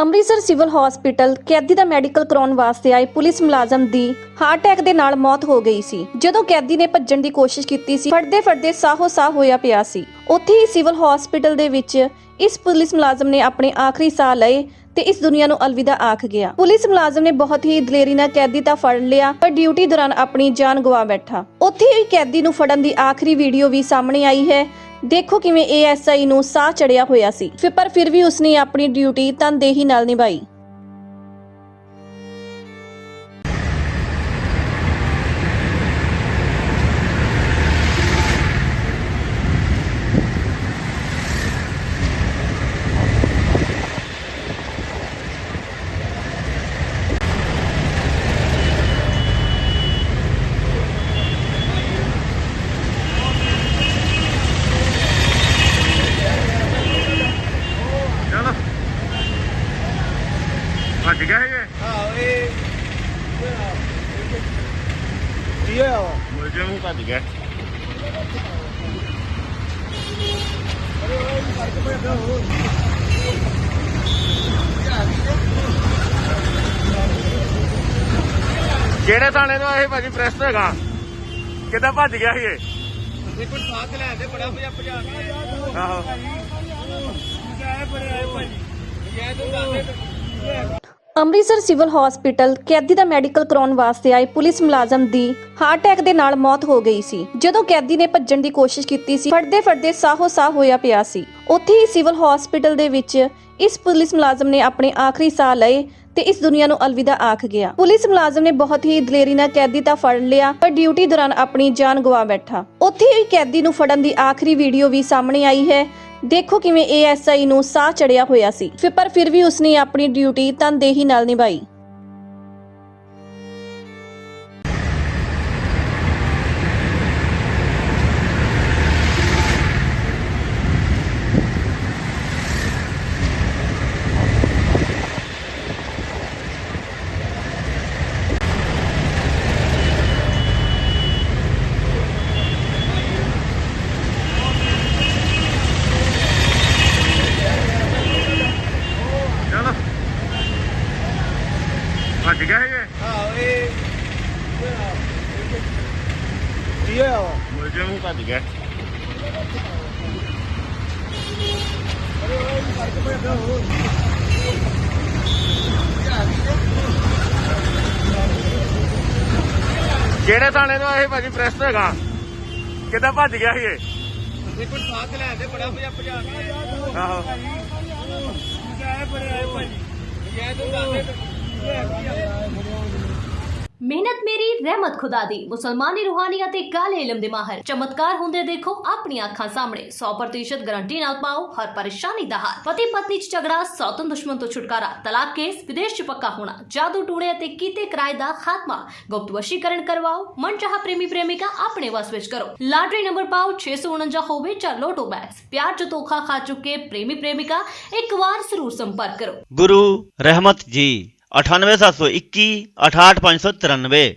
Amritsar civil hospital ਕੈਦੀ ਦਾ medical ਕਰਾਉਣ ਵਾਸਤੇ ਆਏ ਪੁਲਿਸ ਮੁਲਾਜ਼ਮ ਦੀ ਹਾਰਟ ਅਟੈਕ ਦੇ ਨਾਲ ਮੌਤ ਹੋ ਗਈ ਸੀ। ਜਦੋਂ ਕੈਦੀ ਨੇ ਭੱਜਣ ਦੀ ਕੋਸ਼ਿਸ਼ ਕੀਤੀ ਸੀ ਫੜਦੇ ਫੜਦੇ ਸਾਹੋ ਸਾਹ ਹੋਇਆ ਪਿਆ ਸੀ। ਉੱਥੇ ਹੀ ਸਿਵਲ ਹਸਪੀਟਲ ਦੇ ਵਿੱਚ ਇਸ ਪੁਲਿਸ ਮੁਲਾਜ਼ਮ ਨੇ ਆਪਣੇ ਆਖਰੀ ਸਾਹ ਲਏ ਤੇ ਇਸ ਦੁਨੀਆ ਨੂੰ ਅਲਵਿਦਾ ਆਖ ਗਿਆ। ਪੁਲਿਸ ਮੁਲਾਜ਼ਮ ਨੇ ਬਹੁਤ ਹੀ ਦਲੇਰੀ ਨਾਲ ਕੈਦੀ ਤਾਂ ਫੜ ਲਿਆ ਪਰ ਡਿਊਟੀ ਦੌਰਾਨ ਆਪਣੀ ਜਾਨ ਗਵਾ ਬੈਠਾ। ਉੱਥੇ ਹੀ ਕੈਦੀ ਨੂੰ ਫੜਨ ਦੀ ਆਖਰੀ ਵੀਡੀਓ ਵੀ ਸਾਹਮਣੇ ਆਈ ਹੈ। ਦੇਖੋ ਕਿਵੇਂ ਏਐਸਆਈ ਨੂੰ ਸਾਹ ਚੜਿਆ ਹੋਇਆ ਸੀ। ਫਿਰ ਪਰ ਫਿਰ ਵੀ ਉਸਨੇ ਆਪਣੀ ਡਿਊਟੀ ਤਨਦੇਹੀ ਨਾਲ ਨਿਭਾਈ। ਭੱਜ ਗਿਆ ਹਾਂ ਇਹ ਕੀ ਹੋਇਆ ਵਾ ਨੂੰ ਭੱਜ ਗਿਆ। ਕਿਹੜੇ ਥਾਣੇ ਤੋਂ ਇਹ ਭਾਜੀ? ਪ੍ਰੈਸ ਤੋਂ ਹੈਗਾ। ਕਿੱਦਾਂ ਭੱਜ ਗਿਆ ਸੀ ਇਹ? ਇੱਕ ਸਾਥ ਲੈ ਆਂਦੇ ਬੜਾ ਭਜਾ ਭਜਾ ਕੇ ਆਹੋ ਜਾਏ ਬੜੇ ਆਏ ਭਾਈ ਜੈ ਤੂੰ ਦੱਸ ਅੰਮ੍ਰਿਤਸਰ ਸਿਵਲ ਹਸਪੀਟਲ ਕੈਦੀ ਦਾ ਮੈਡੀਕਲ ਕਰਾਉਣ ਵਾਸਤੇ ਆਏ ਪੁਲਿਸ ਮੁਲਾਜ਼ਮ ਦੀ ਹਾਰਟ ਅਟੈਕ ਦੇ ਨਾਲ ਮੌਤ ਹੋ ਗਈ ਸੀ। ਜਦੋਂ ਕੈਦੀ ਨੇ ਭੱਜਣ ਦੀ ਕੋਸ਼ਿਸ਼ ਕੀਤੀ ਸੀ ਫੜਦੇ ਫੜਦੇ ਸਾਹੋ ਸਾਹ ਹੋਇਆ ਪਿਆ ਸੀ। ਉੱਥੇ ਹੀ ਸਿਵਲ ਹਸਪੀਟਲ ਦੇ ਵਿੱਚ ਇਸ ਪੁਲਿਸ ਮੁਲਾਜ਼ਮ ਨੇ ਆਪਣੇ ਆਖਰੀ ਸਾਹ ਲਏ ਤੇ ਇਸ ਦੁਨੀਆ ਨੂੰ ਅਲਵਿਦਾ ਆਖ ਗਿਆ। ਪੁਲਿਸ ਮੁਲਾਜ਼ਮ ਨੇ ਬਹੁਤ ਹੀ ਦਲੇਰੀ ਨਾਲ ਕੈਦੀ ਤਾਂ ਫੜ ਲਿਆ ਪਰ ਡਿਊਟੀ ਦੌਰਾਨ ਆਪਣੀ ਜਾਨ ਗਵਾ ਬੈਠਾ। ਉੱਥੇ ਹੀ ਕੈਦੀ ਨੂੰ ਫੜਨ ਦੀ ਆਖਰੀ ਵੀਡੀਓ ਵੀ ਸਾਹਮਣੇ ਆਈ ਹੈ। ਦੇਖੋ ਕਿਵੇਂ ਏਐਸਆਈ ਨੂੰ ਸਾਹ ਚੜਿਆ ਹੋਇਆ ਸੀ। ਫਿਰ ਪਰ ਫਿਰ ਵੀ ਉਸਨੇ ਆਪਣੀ ਡਿਊਟੀ ਤਨਦੇਹੀ ਨਾਲ ਨਿਭਾਈ। ਭੱਜ ਗਿਆ ਇਹ? ਹਾਂ ਇਹ ਕੀ ਹੋਇਆ ਵਾ ਮੁਰਜੇ ਨੂੰ ਭੱਜ ਗਿਆ। ਕਿਹੜੇ ਥਾਣੇ ਤੋਂ ਇਹ ਭਾਜੀ? ਪ੍ਰੈਸ ਤੋਂ ਹੈਗਾ। ਕਿੱਦਾਂ ਭੱਜ ਗਿਆ ਸੀ ਇਹ? ਇੱਕ ਸਾਥ ਲੈ ਆਂਦੇ ਬੜਾ ਭਜਾ ਭਜਾ ਕੇ ਆਹੋ। ਜਾਏ ਬੜੇ ਆਏ ਭਾਈ ਜੈ ਤੂੰ ਦੱਸ ਮਿਹਨਤ ਮੇਰੀ, ਰਹਿਮਤ ਖੁਦਾ ਦੀ। ਮੁਸਲਮਾਨੀ ਰੂਹਾਨੀ ਅਤੇ ਕਾਲੇ ਇਲਮ ਦੇ ਮਾਹਰ। ਚਮਤਕਾਰ ਹੁੰਦੇ ਦੇਖੋ, ਆਪਣੀਆਂ ਅੱਖਾਂ ਸਾਹਮਣੇ। 100% ਗਾਰੰਟੀ ਨਾਲ ਪਾਓ, ਹਰ ਪਰੇਸ਼ਾਨੀ ਦਾ ਹੱਲ। ਪਤੀ ਪਤਨੀ ਚ ਝਗੜਾ ਸੌਤਨ ਦੁਸ਼ਮਣ ਤੋਂ ਛੁਟਕਾਰਾ। ਤਲਾਕ ਕੇਸ, ਵਿਦੇਸ਼ ਚ ਪੱਕਾ ਹੋਣਾ। ਜਾਦੂ ਟੂਣੇ ਅਤੇ ਕੀਤੇ ਕਿਰਾਏ ਦਾ ਖਾਤਮਾ। ਗੁਪਤ ਵਸ਼ੀਕਰਨ ਕਰਵਾਓ। ਮਨਚਾਹਾ ਪ੍ਰੇਮੀ ਪ੍ਰੇਮਿਕਾ ਆਪਣੇ ਵਸ ਵਿੱਚ ਕਰੋ। ਲਾਟਰੀ ਨੰਬਰ ਪਾਓ 649 ਹੋਵੇ ਜਾਂ ਲੋਟੋ ਬੈਗਸ। ਪਿਆਰ ਚ ਧੋਖਾ ਖਾ ਚੁੱਕੇ ਪ੍ਰੇਮੀ ਪ੍ਰੇਮਿਕਾ, ਇੱਕ ਵਾਰ ਜ਼ਰੂਰ ਸੰਪਰਕ ਕਰੋ। ਗੁਰੂ ਰਹਿਮਤ ਜੀ। 98721 68593